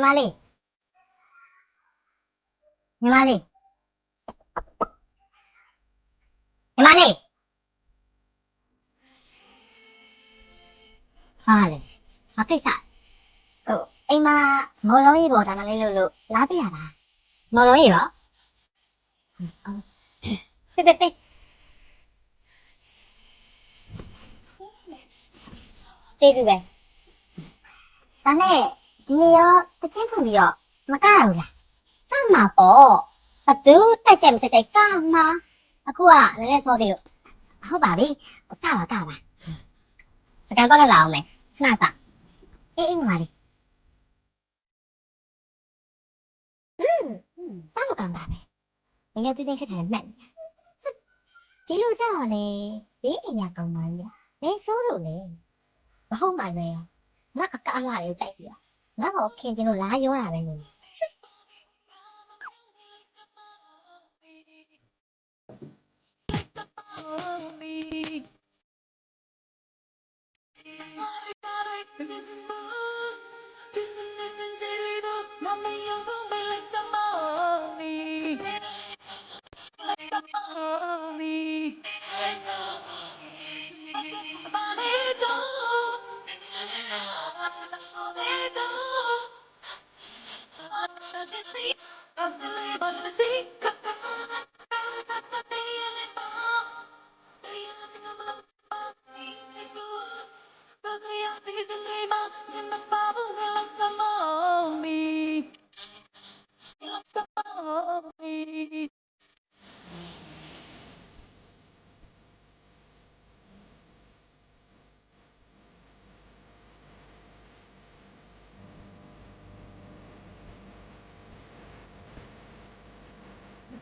ညီမလေးညီမလေးညီမလေးဟာလေဘာကိစ္စဟိုအိမ်မှာမော်လုံးကြီးပေါ်ဒါမှလေးလို့လို့လာပြရတာမော်လုံးကြီးရောဖေးဖေးဖေးကျေးဇူးပဲဒါနဲ့ ဒီရောတချင်းဖွင့်ပြီးတော့မကရဘူးလားကမှာပေါ့ဘသူတက်ကြက်မတက်ကြက်ကမှာအခုကလည်းလည်းစောသေးလို့ဟုတ်ပါပြီကပါကပါစကန်တော့လာအောင်မယ်ခဏစားအေးအေးပါလေอืมစောင့်ကန်ပါပဲငယ်တင်းတင်းခက်တယ်မှတ်ဒီလိုကြောက်လေဘေးအိမ်ညာကောင်းပါလေလေစိုးလို့လေမဟုတ်မှလည်းငါအကားလာတယ်ကြိုက်ပြီ ငါ့ကိုခင်ချင်းလို့လာရောတာပဲလို့ Of the labor.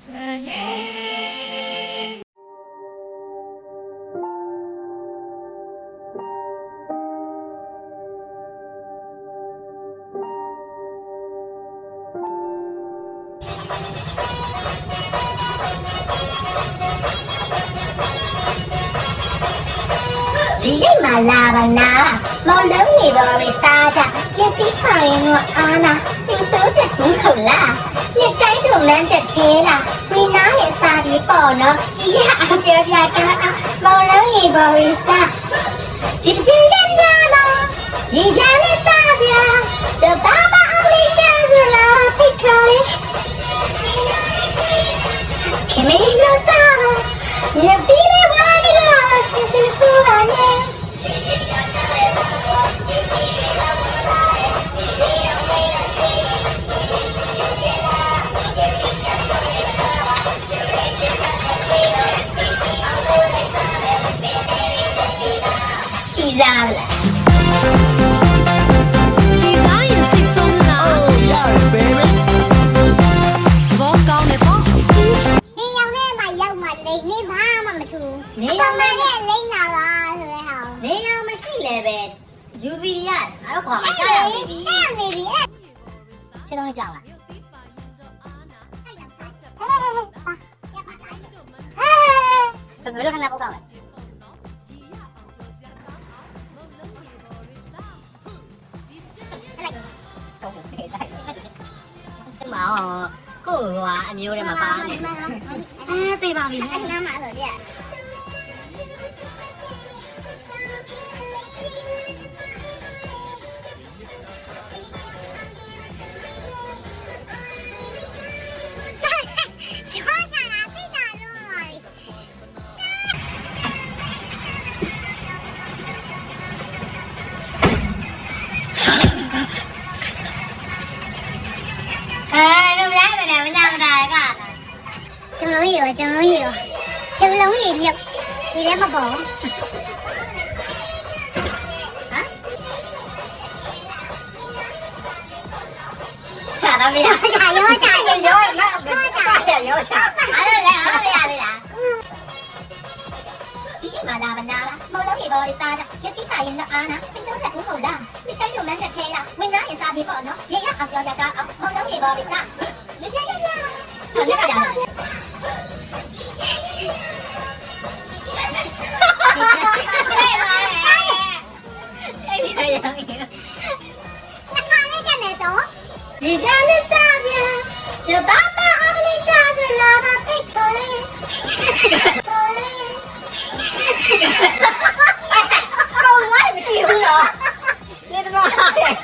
ဒီ လိမ့်မှာလာပါလားမောင်လုံးရေပေါ်ရစားကြပြည့်စည်ခိုင်တော့အာနာဒီစိုးတဲ့ဘူးလို့လားနှစ်တိုင်းတို့လမ်းတက်သေးလားဝီနာရဲ့စားပြီးပေါ့နော်ကြီးရအောင်ပြောပြတာမောင်လုံးရေပေါ်ရစားဒီချင်းတဲ့နာတော့ဒီကြမ်းနဲ့ စီစားလာဒီဇိုင်းရင်စိတ်ဆုံးလာရတယ် baby ဘောကောင်းနေပေါ့နေရောင်ထဲမှာရောက်မှလိမ့်နေဘာမှမထူနေနေရောရောင်င်ထဲထဲလိမ့်လာလားဆိုတဲ့ဟာနေရောင်မရှိလဲပဲ UV ရအားတော့ခေါ်မှာကြောက်ရနေပြီအဲ့နေပြီအဲ့ဖြစ်တော့ကြောက်လားဟဲ့ဟဲ့ဟဲ့ဟဲ့ဟဲ့ဘယ်လိုခဏပုတ်ကောက်လဲတော့ မှာကိုကအမျိုးတွေမှာပါနေအဲသိပါပြီအဲ့နားမှာဆိုတဲ့喜 ကျုံလုံးရေရောကျုံလုံးရေရောကျုံလုံးရေမြုပ်ဒီထဲမှာပေါ့ခါတော့မရကြာရောကြာရောရောရောရောရောချာအဲ့ဒါလည်းအားမရသေးလားဒီမှာလာမနာလားမလို့ရေပေါ်လေးစားတာရတိခါရင်တော့အားနာပြစုံတဲ့ ဘူးဟုတ်လားဒီတိုင်းတို့လမ်းတက်ထဲလားဝင်သားရင်စားပြီးပေါ့နော်ရေရအောင်ပြောကြတာအောင်